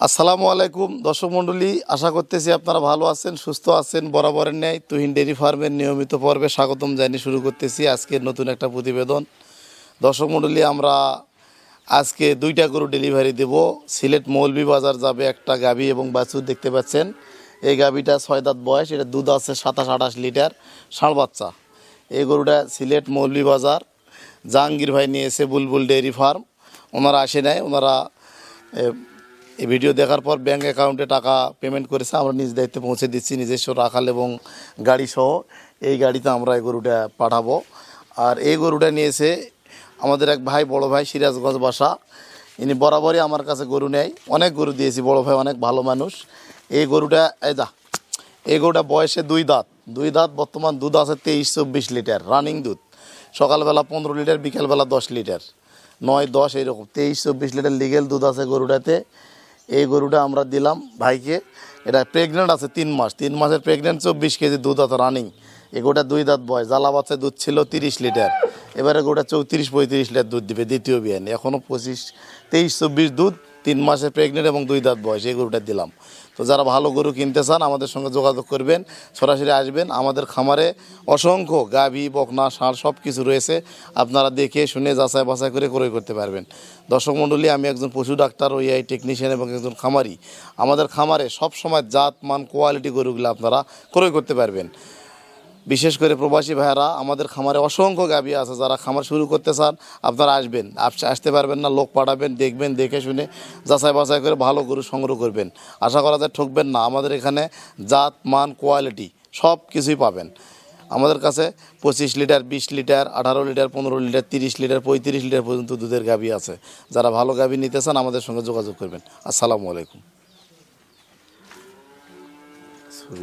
আসসালামু আলাইকুম, দর্শক মণ্ডলী, আশা করতেছি আপনারা ভালো আছেন, সুস্থ আছেন, বরাবরের ন্যায়। তুহিন ডেরি ফার্মের নিয়মিত পর্বে স্বাগতম জানিয়ে শুরু করতেছি আজকের নতুন একটা প্রতিবেদন। দর্শক মণ্ডলী, আমরা আজকে দুইটা গরু ডেলিভারি দেব। সিলেট মৌলভী বাজার যাবে একটা গাভী এবং বাছুর দেখতে পাচ্ছেন। এই গাভীটা ছয় দাঁত বয়স, এটা দুধ আছে সাতাশ আঠাশ লিটার, ষাঁড় বাচ্চা। এই গরুটা সিলেট মৌলভী বাজার, জাহাঙ্গীর ভাই নিয়েছে বুলবুল ডেয়ারি ফার্ম। ওনারা আসে নাই, ওনারা এই ভিডিও দেখার পর ব্যাঙ্ক অ্যাকাউন্টে টাকা পেমেন্ট করেছে, আমরা নিজ দায়িত্বে পৌঁছে দিচ্ছি, নিজস্ব রাখাল এবং গাড়ি সহ। এই গাড়িতে আমরা এই গরুটা পাঠাবো। আর এই গরুটা নিয়েছে আমাদের এক ভাই, বড় ভাই, সিরাজগঞ্জ বাসা। ইনি বরাবরই আমার কাছে গরু নেয়। অনেক গরু দিয়েছি, বড় ভাই অনেক ভালো মানুষ। এই গরুটা, এই দা এই গরুটা বয়সে দুই দাঁত। দুই দাঁত, বর্তমান দুধ আছে তেইশ, চব্বিশ লিটার রানিং দুধ। সকালবেলা পনেরো লিটার, বিকেলবেলা দশ লিটার। নয়, দশ, এইরকম। তেইশ, চব্বিশ লিটার লিগেল দুধ আছে গরুটাতে। এই গরুটা আমরা দিলাম ভাইকে। এটা প্রেগনেন্ট আছে তিন মাস। তিন মাসের প্রেগনেন্ট চব্বিশ কেজি দুধ আছে রানিং এ গোটা দুই দাঁত বয় জ্বালা বাচ্চা দুধ ছিল তিরিশ লিটার। এবারে গোটা চৌত্রিশ পঁয়ত্রিশ লিটার দুধ দিবে দ্বিতীয় বিয়ান। এখনও পঁচিশ, তেইশ, চব্বিশ দুধ তিন মাসের প্রেগনেন্ট এবং দুই দাঁত বয়স, এই গরুটা দিলাম। তো যারা ভালো গরু কিনতে চান, আমাদের সঙ্গে যোগাযোগ করবেন, সরাসরি আসবেন। আমাদের খামারে অসংখ্য গাভী বকনা, ষাঁড় সব কিছু রয়েছে। আপনারা দেখে শুনে যাচাই বাছাই করে ক্রয় করতে পারবেন। দর্শক মণ্ডলী, আমি একজন পশু ডাক্তার ও এআই টেকনিশিয়ান এবং একজন খামারি। আমাদের খামারে সব সময় জাত, মান কোয়ালিটি গরুগুলো আপনারা ক্রয় করতে পারবেন। বিশেষ করে প্রবাসী ভাইয়েরা, আমাদের খামারে অসংখ্য গাভী আছে যারা খামার শুরু করতে চান, আপনারা আসবেন। আসতে পারবেন না, লোক পাঠাবেন, দেখবেন, দেখে শুনে যাচাই বাছাই করে ভালো গরু সংগ্রহ করবেন। আশা করা যায় ঠকবেন না, আমাদের এখানে জাত, মান, কোয়ালিটি সব কিছুই পাবেন। আমাদের কাছে পঁচিশ লিটার, বিশ লিটার, আঠারো লিটার, পনেরো লিটার, তিরিশ লিটার, পঁয়ত্রিশ লিটার পর্যন্ত দুধের গাভী আছে। যারা ভালো গাভী নিতে চান, আমাদের সঙ্গে যোগাযোগ করবেন। আসসালামু আলাইকুম।